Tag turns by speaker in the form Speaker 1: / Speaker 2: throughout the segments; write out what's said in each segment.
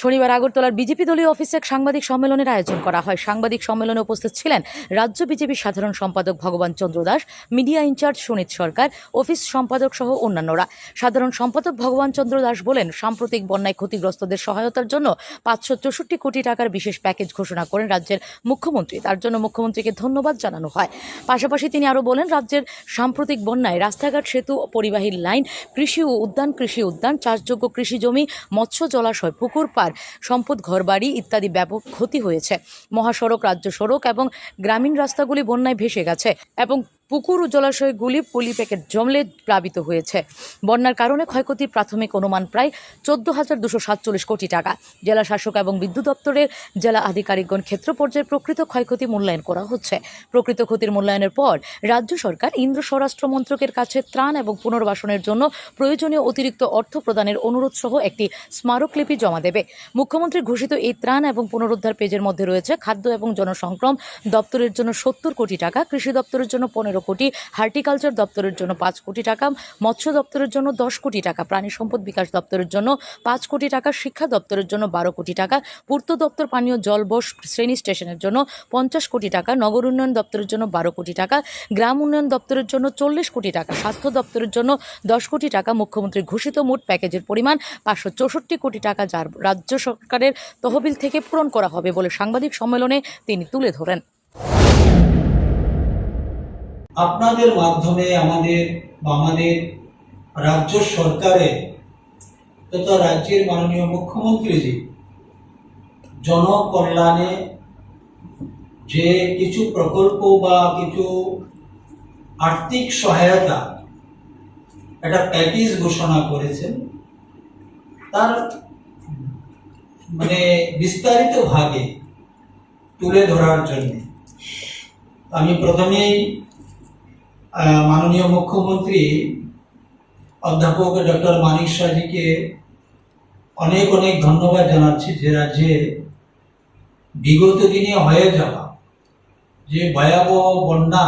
Speaker 1: শনিবার আগরতলার বিজেপি দলীয় অফিসে এক সাংবাদিক সম্মেলনের আয়োজন করা হয়। সাংবাদিক সম্মেলনে উপস্থিত ছিলেন রাজ্য বিজেপির সাধারণ সম্পাদক Bhagaban Chandra Das, media in charge Sunit Sarkar, office সম্পাদক সহ অন্যান্যরা। সাধারণ সম্পাদক ভগবান চন্দ্র দাস বলেন, সাম্প্রতিক বন্যায় ক্ষতিগ্রস্তদের সহায়তার জন্য পাঁচশো চৌষট্টি কোটি টাকার বিশেষ প্যাকেজ ঘোষণা করেন রাজ্যের মুখ্যমন্ত্রী। তার জন্য মুখ্যমন্ত্রীকে ধন্যবাদ জানানো হয়। পাশাপাশি তিনি আরও বলেন, রাজ্যের সাম্প্রতিক বন্যায় রাস্তাঘাট, সেতু পরিবাহী লাইন, কৃষি ও উদ্যান, কৃষি উদ্যান, চাষযোগ্য কৃষি জমি, মৎস্য জলাশয়, পুকুর পার সম্পদ, ঘরবাড়ি ইত্যাদি ব্যাপক ক্ষতি হয়েছে। মহাসড়ক, রাজ্য সড়ক এবং গ্রামীণ রাস্তাগুলি বন্যায় ভেসে গেছে এবং পুকুর ও জলাশয়গুলি পলি প্যাকেট জমলে প্লাবিত হয়েছে। বন্যার কারণে ক্ষয়ক্ষতির প্রাথমিক অনুমান প্রায় চোদ্দ হাজার দুশো সাতচল্লিশ কোটি টাকা। জেলা শাসক এবং বিদ্যুৎ দপ্তরের জেলা আধিকারিকগণ ক্ষেত্র পর্যায়ে প্রকৃত ক্ষয়ক্ষতি মূল্যায়ন করা হচ্ছে। প্রকৃত ক্ষতির মূল্যায়নের পর রাজ্য সরকার ইন্দ্র স্বরাষ্ট্র মন্ত্রকের কাছে ত্রাণ এবং পুনর্বাসনের জন্য প্রয়োজনীয় অতিরিক্ত অর্থ প্রদানের অনুরোধ সহ একটি স্মারকলিপি জমা দেবে। মুখ্যমন্ত্রী ঘোষিত এই ত্রাণ এবং পুনরুদ্ধার পেজের মধ্যে রয়েছে খাদ্য এবং জনসংক্রম দপ্তরের জন্য সত্তর কোটি টাকা, কৃষি দপ্তরের জন্য পনেরো কোটি, হার্টিকালচার দপ্তরের জন্য পাঁচ কোটি টাকা, মৎস্য দপ্তরের জন্য দশ কোটি টাকা, প্রাণী সম্পদ বিকাশ দপ্তরের জন্য পাঁচ কোটি টাকা, শিক্ষা দপ্তরের জন্য বারো কোটি টাকা, পূর্ত দপ্তর পানীয় জল, বস, শ্রেণি স্টেশনের জন্য পঞ্চাশ কোটি টাকা, নগর উন্নয়ন দপ্তরের জন্য বারো কোটি টাকা, গ্রাম উন্নয়ন দপ্তরের জন্য চল্লিশ কোটি টাকা, স্বাস্থ্য দপ্তরের জন্য দশ কোটি টাকা মুখ্যমন্ত্রীর ঘোষিত মোট প্যাকেজের পরিমাণ পাঁচশো চৌষট্টি কোটি টাকা, যার রাজ্য সরকারের তহবিল থেকে পূরণ করা হবে বলে সাংবাদিক সম্মেলনে তিনি তুলে ধরেন।
Speaker 2: আপনাদের মাধ্যমে আমাদের বা আমাদের রাজ্য সরকারের তথা রাজ্যের মাননীয় মুখ্যমন্ত্রীজি জনকল্যাণে যে কিছু প্রকল্প বা কিছু আর্থিক সহায়তা একটা প্যাকেজ ঘোষণা করেছেন, তার মানে বিস্তারিত ভাবে তুলে ধরার জন্য। আমি প্রথমেই মাননীয় মুখ্যমন্ত্রী অধ্যাপক ডক্টর মানিক শাহজিকে অনেক অনেক ধন্যবাদ জানাচ্ছি যে রাজ্যে বিগত দিনে হয়ে যাওয়া যে ভয়াবহ বন্যা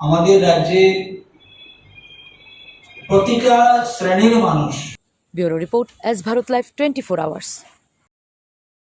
Speaker 2: আমাদের রাজ্যে প্রতিটা শ্রেণির মানুষ
Speaker 1: bureau report S Bharat live twenty four hours.